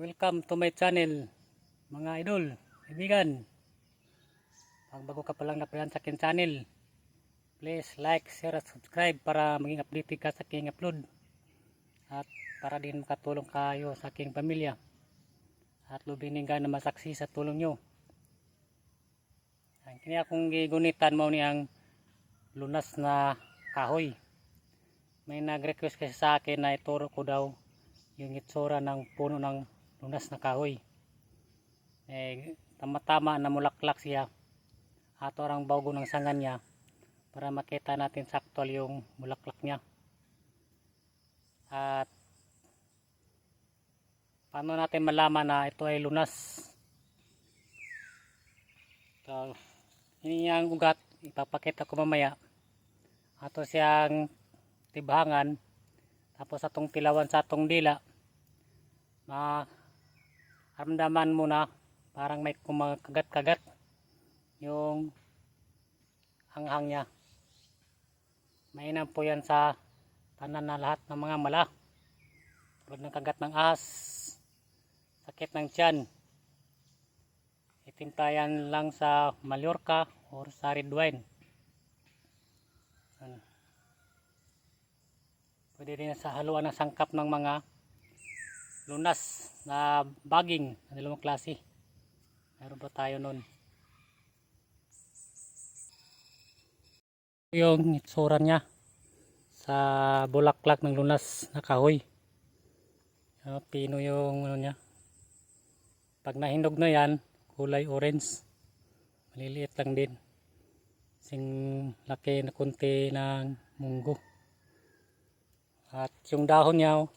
Welcome to my channel, mga idol, kaibigan. Pag bago ka pa lang napayan sa akin channel, please like, share, at subscribe para maging updated ka sa aking upload. At para din makatulong kayo sa aking pamilya. At lubinin ka na masaksi sa tulong nyo. Ang kini akong gigunitan mo ni ang lunas na kahoy. May nag-request kasi sa akin na ituro ko daw yung itsura ng puno ng lunas na kahoy. Eh, tama-tama na mulaklak siya. At orang bago ng sangan niya para makita natin sakto yung mulaklak niya. At paano natin malaman na ito ay lunas? So, yun yung ugat, ipapakita ko mamaya. Ato siyang tibhangan, tapos atong tilawan sa atong dila, maramdaman mo na parang may kumakagat-kagat yung hanghang niya. Mainam po yan sa tanan na lahat ng mga mala. Tulad ng kagat ng ahas, sakit ng tiyan. Itintayan lang sa Mallorca or sa red wine. Ano. Pwede rin sa haluan ng sangkap ng mga lunas na baging na dalawang klase. Meron pa tayo nun. Yung itsura niya sa bulaklak ng lunas na kahoy. Ah, pino yung ano niya. Pag nahinog na yan, kulay orange. Maliliit lang din. Sing laki na konti ng munggo. At yung dahon niya, oh,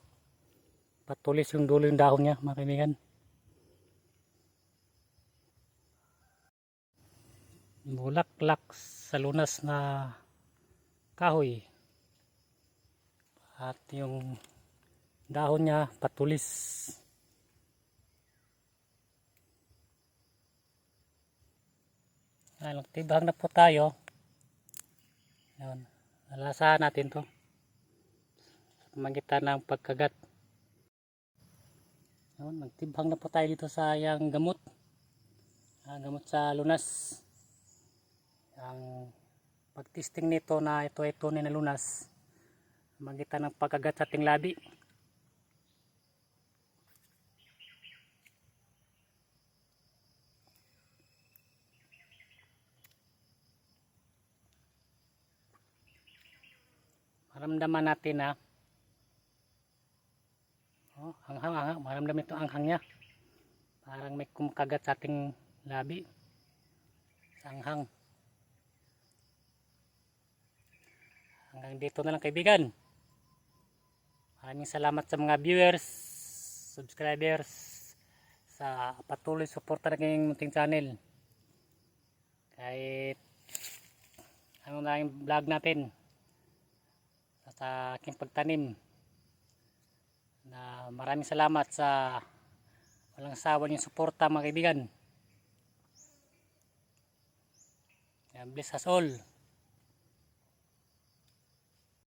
patulis yung dulo yung dahon niya, mga kaibigan. Bulaklak sa lunas na kahoy. At yung dahon niya patulis. Ayan, tibang na po tayo. Ayan, nalasahan natin to. Sa pamagitan ng pagkagat. Ayan, magtibhang na po tayo dito sa yang gamot. Ah, gamot sa lunas. Ang pagtesting nito na ito ay tunay na lunas. Magitan ng pagkagat sa ating labi. maramdaman natin na oh, hanghang hanghang. Maramdaman ito ang hanghang niya. Parang may kumakagat sa ating labi. Sa hanghang hanggang dito na lang kaibigan. Maraming salamat sa mga viewers subscribers sa patuloy suporta ng aking munting channel. Kahit ano na yung vlog natin sa aking pagtanim na maraming salamat sa walang sawa niyong suporta mga kaibigan. God bless us all